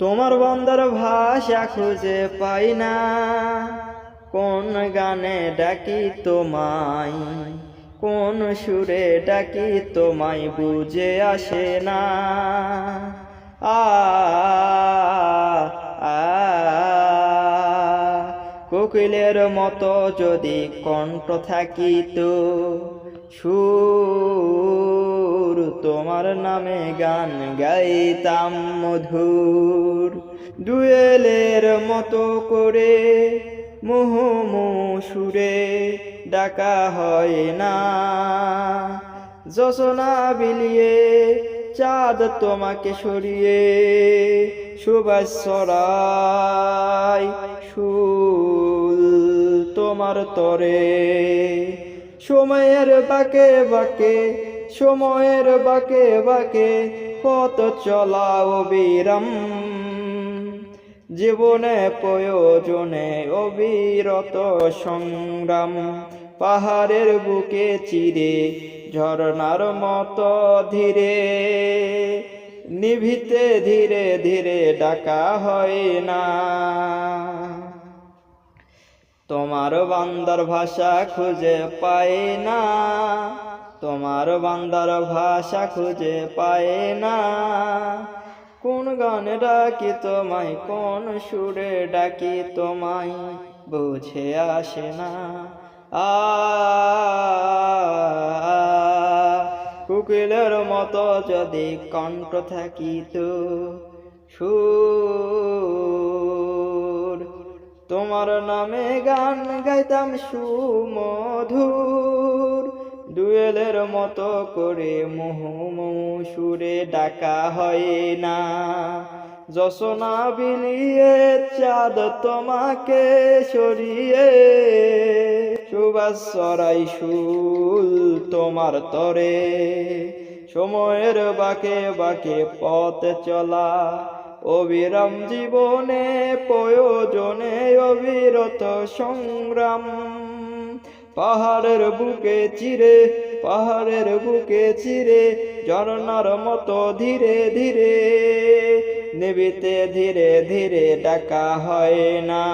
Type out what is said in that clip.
তোমার বন্দর ভাষা খুঁজে পাই না। কোন গানে ডাকি তোমায়, কোন সুরে ডাকি তোমায় বুঝে আসে না। আ কোকিলের মতো যদি কণ্ঠ থাকিত সুর তোমার নামে গান গাইতাম মধুর। দুয়েলের মতো করে মুহুমু সুরে ডাকা হয় না। যশোনা বিলিয়ে, চাঁদ তোমাকে সরিয়ে সুবাস সরাই শুল তোমার তরে। সময়ের বাকে বাকে সময়ের বাকে বাকে পথ চলা অবিরাম জীবনে প্রয়োজনে অবিরত সংগ্রাম। পাহাড়ের বুকে চিরে ঝর্ণার মতো ধীরে। নিভিতে ধীরে ধীরে ডাকা হয় না। তোমার বান্দার ভাষা খুঁজে পাই না। তোমার বান্দার ভাষা খুঁজে পাই না। কোন গানে ডাকি তোমায়, কোন সুরে ডাকি তোমায়, বুঝে আসে না। আ, কুকিলের মতো যদি কণ্ঠ থাকিত সুর তোমার নামে গান গাইতাম সুমধুর। দুয়েলের মতো করে মুহুমু সুরে ডাকা হয় না। যশোনা বিলিয়ে চাঁদ তোমাকে সরিয়ে সুবাস সরাই শুল তোমার তরে। সময়ের বাকে বাকে পথ চলা, অবিরাম জীবনে প্রয়োজনে অবিরত সংগ্রাম। পাহাড়ের বুকে চিরে, পাহাড়ের বুকে চিরে ঝরনার মতো ধীরে ধীরে নেবিতে ধীরে ধীরে ডাকা হয় না।